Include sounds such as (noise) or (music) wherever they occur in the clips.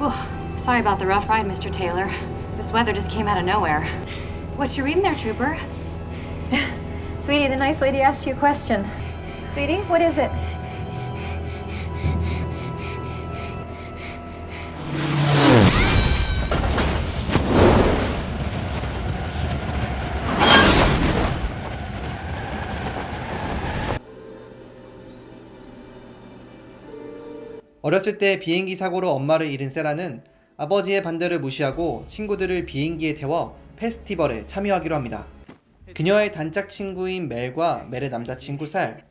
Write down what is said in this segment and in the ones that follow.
Oh, sorry about the rough ride, Mr. Taylor. This weather just came out of nowhere. What you reading there, Trooper? (laughs) Sweetie, the nice lady asked you a question. Sweetie, what is it? 어렸을 때 비행기 사고로 엄마를 잃은 세라는 아버지의 반대를 무시하고 친구들을 비행기에 태워 페스티벌에 참여하기로 합니다. 그녀의 단짝 친구인 멜과 멜의 남자친구 살,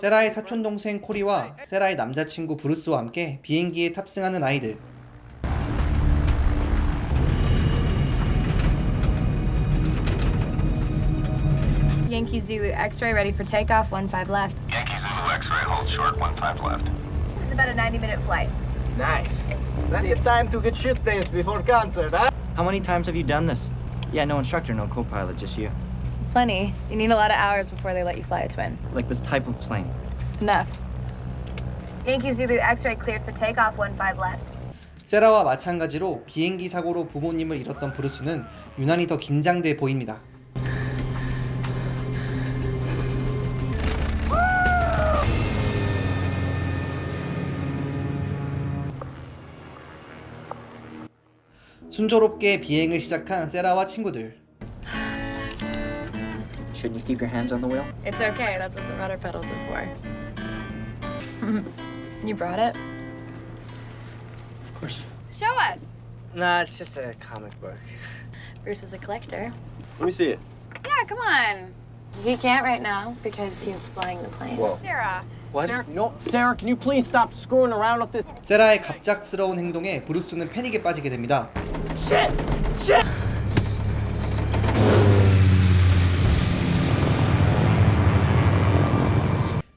세라의 사촌 동생 코리와 세라의 남자친구 브루스와 함께 비행기에 탑승하는 아이들. Yankee Zulu X-ray ready for takeoff. One five left. Yankee Zulu X-ray, hold short, one five left. About a 90 minute flight. Nice. Plenty of time to get shit things before concert, huh? How many times have you done this? Yeah, no instructor, no co pilot, just you. Plenty. You need a lot of hours before they let you fly a twin. Like this type of plane. Enough. Yankee Zulu X-ray cleared for takeoff. One five left. 세라와 마찬가지로 비행기 사고로 부모님을 잃었던 브루스는 유난히 더 긴장돼 보입니다. 순조롭게 비행을 시작한 세라와 친구들. Shouldn't you keep your hands on the wheel? It's okay. That's what the rudder pedals are for. you brought it? Of course. Show us. Nah, it's just a comic book. Bruce was a collector. Let me see it. Yeah, come on. He can't right now because he's flying the plane. Whoa. Sarah. What? Sarah, no, Sarah, can you please stop screwing around with this? 세라의 갑작스러운 행동에 브루스는 패닉에 빠지게 됩니다. Shit! Shit!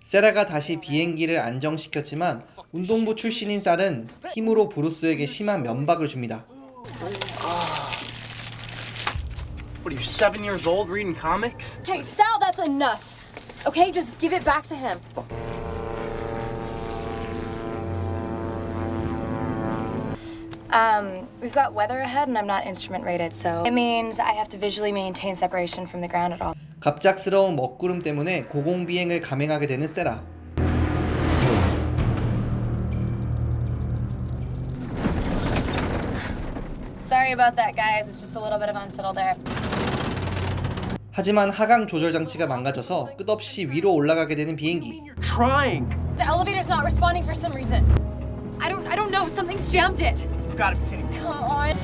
세라가 다시 비행기를 안정시켰지만 운동부 출신인 쌀은 힘으로 브루스에게 심한 면박을 줍니다. What are you, seven years old reading comics? Okay, Sal, that's enough. Okay, just give it back to him. Um, we've got weather ahead and I'm not instrument rated, so it means I have to visually maintain separation from the ground at all. 갑작스러운 먹구름 때문에 고공비행을 감행하게 되는 세라. Sorry about that, guys. It's just a little bit of unsettled air. 하지만 하강 조절 장치가 망가져서 끝없이 위로 올라가게 되는 비행기. Trying! The elevator's not responding for some reason. I don't I don't know, something's jammed it. Gotta be kidding me. Come on.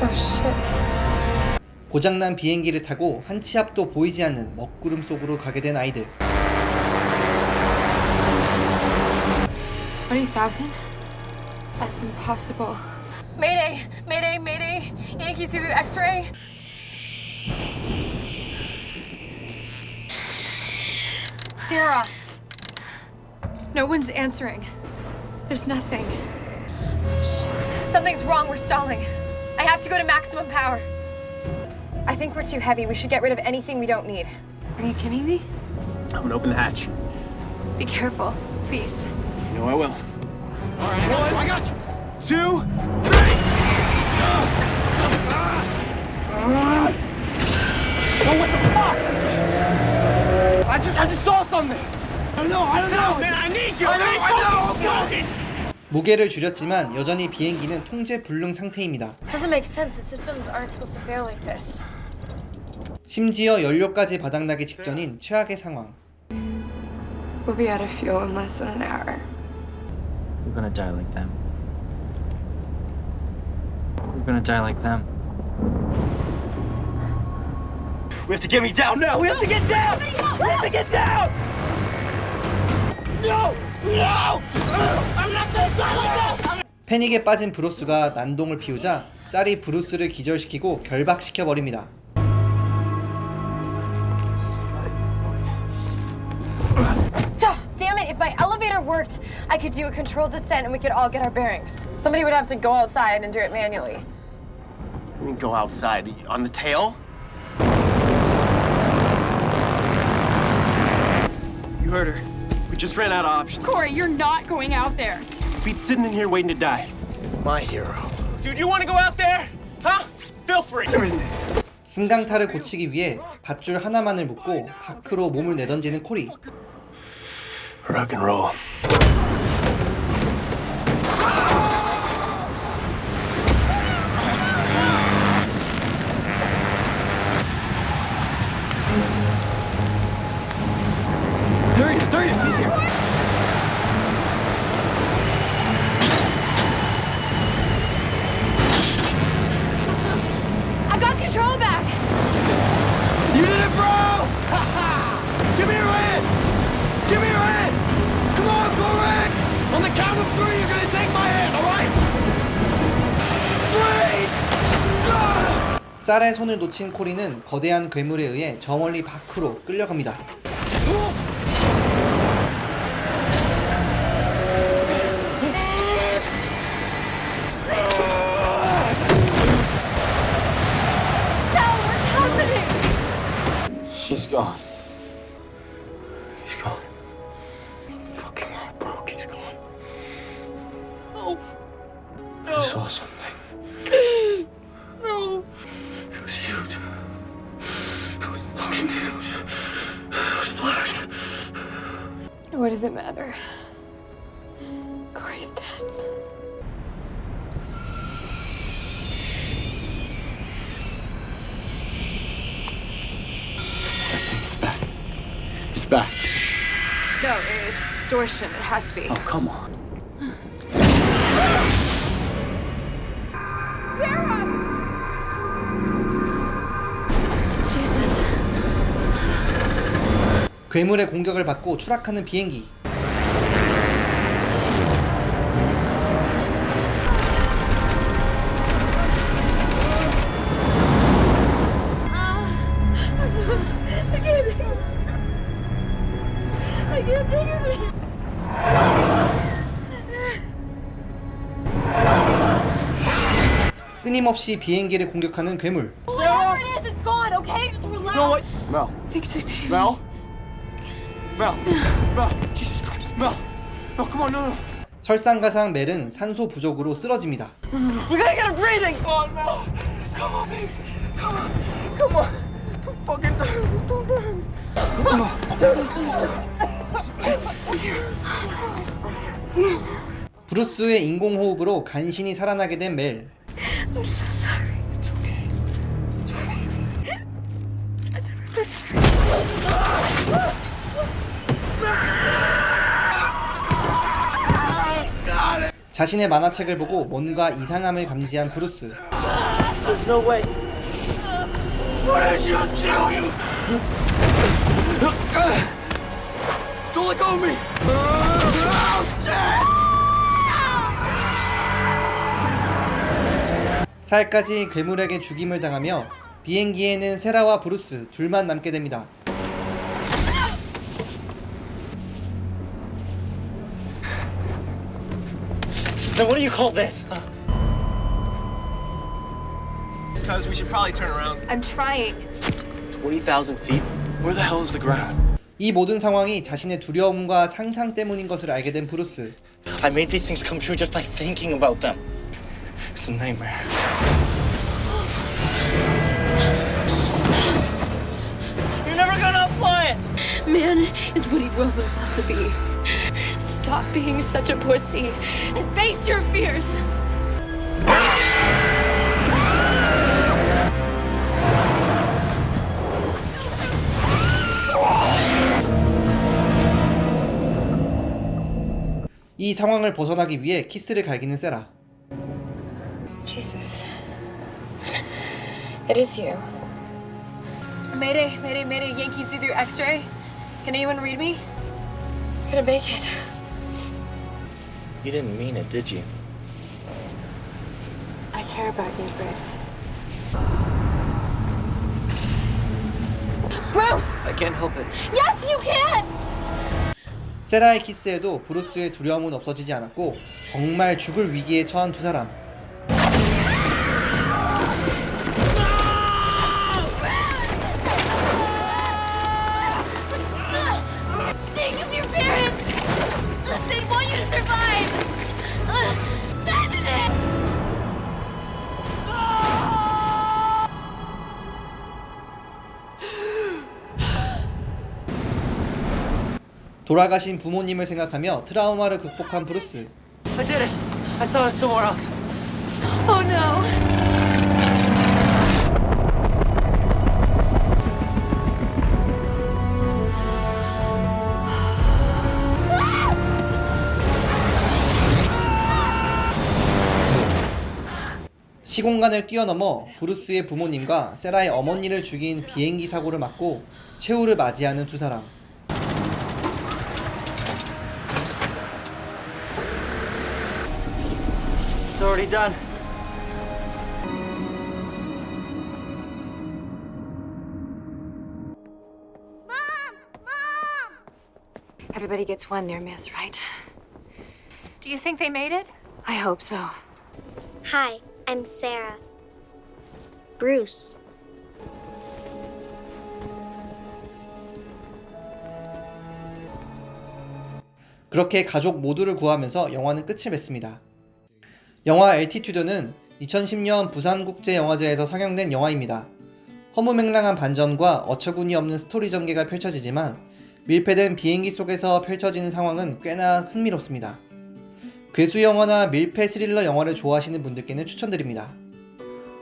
Oh shit. 고장난 비행기를 타고 한치 앞도 보이지 않는 먹구름 속으로 가게 된 아이들. 20,000? That's impossible. Mayday! Mayday! Mayday! Yankee Zulu X-ray! Sarah! No one's answering. There's nothing. Something's wrong. We're stalling. I have to go to maximum power. I think we're too heavy. We should get rid of anything we don't need. Are you kidding me? I'm gonna open the hatch. Be careful, please. You know I will. All right, I got you, I got you. Two, three! Oh, what the fuck? I just, I just saw something. 무게를 줄였지만 여전히 비행기는 통제 불능 상태입니다. 심지어 연료까지 바닥나기 직전인 최악의 상황. We'll be out of fuel in less than an hour. We're gonna die like them. We're gonna die like them. We have to get me down now. We have to get down. We have to get down. 패닉에 빠진 브루스가 난동을 피우자 쌀이 브루스를 기절시키고 결박시켜 버립니다. Duh, damn it, if my elevator worked, I could do a controlled descent and we could all get our bearings. Somebody would have to go outside and do it manually. I mean, go outside on the tail. You heard her. Just ran out of options. Corey, you're not going out there. Beats sitting in here waiting to die. My hero. Dude, you want to go out there? Huh? Feel free. 승강타를 고치기 위해 밧줄 하나만을 묶고 밖으로 몸을 내던지는 코리. Rock and roll. Darius, Darius, he's here. I got control back! You did it, bro! Ha ha! Give me your hand! Give me your hand! Come on, Corey! On the count of three, you're gonna take my hand, all right? Three! Ah! 쌀의 손을 놓친 코리는 거대한 괴물에 의해 저 멀리 밖으로 끌려갑니다. Happening? She's gone. He's gone. Fucking heart broke. He's gone. Oh. I saw something. No. It was huge. It was fucking huge. It was black. What does it matter? It's back. No, it's distortion. It has to be. Oh, come on. Jesus. 괴물의 공격을 받고 추락하는 비행기. 끊임없이 비행기를 공격하는 괴물. Whatever it is, it's gone, okay? Just relax. No, what? Mel. Mel? Mel. Mel. Jesus Christ. Mel. Mel, come on. No, no. 설상가상 멜은 산소 부족으로 쓰러집니다. We gotta get him breathing. Come on, Mel. Come on, baby. Come on. Come on. Don't fucking die. Don't die. 브루스의 인공호흡으로 간신히 살아나게 된 멜. It's okay. It's okay. 자신의 만화책을 보고 뭔가 이상함을 감지한 브루스. There's no way. What did you do? You. Don't let go of me. 살까지 괴물에게 죽임을 당하며 비행기에는 세라와 브루스 둘만 남게 됩니다. Then what do you call this? Huh? Cuz we should probably turn around. I'm trying. 20,000 feet? Where the hell is the ground? 이 모든 상황이 자신의 두려움과 상상 때문인 것을 알게 된 브루스. I made these things come true just by thinking about them. It's a nightmare. You're never gonna fly it! Man is what he wills himself to be. Stop being such a pussy and face your fears. 이 상황을 벗어나기 위해 키스를 갈기는 세라. Jesus. It is you. Mayday, mayday, mayday, Yankee Zulu X-ray. Can anyone read me? Gonna make it. You didn't mean it, did you? I care about you, Bruce. Bruce! I can't help it. Yes, you can! 세라의 키스에도 브루스의 두려움은 없어지지 않았고 정말 죽을 위기에 처한 두 사람. 돌아가신 부모님을 생각하며 트라우마를 극복한 브루스. I did it. I thought it was somewhere else. Oh no. 시공간을 뛰어넘어 브루스의 부모님과 세라의 어머니를 죽인 비행기 사고를 막고 최후를 맞이하는 두 사람. It's already done. Everybody gets one near miss, right? Do you think they made it? I hope so. Hi, I'm Sarah. Bruce. 그렇게 가족 모두를 구하면서 영화는 끝을 맺습니다. 영화 엘티튜드는 2010년 부산국제영화제에서 상영된 영화입니다. 허무맹랑한 반전과 어처구니 없는 스토리 전개가 펼쳐지지만 밀폐된 비행기 속에서 펼쳐지는 상황은 꽤나 흥미롭습니다. 괴수 영화나 밀폐 스릴러 영화를 좋아하시는 분들께는 추천드립니다.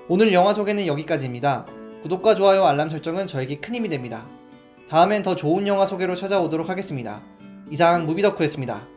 오늘 영화 소개는 여기까지입니다. 구독과 좋아요, 알람 설정은 저에게 큰 힘이 됩니다. 다음엔 더 좋은 영화 소개로 찾아오도록 하겠습니다. 이상 무비덕후였습니다.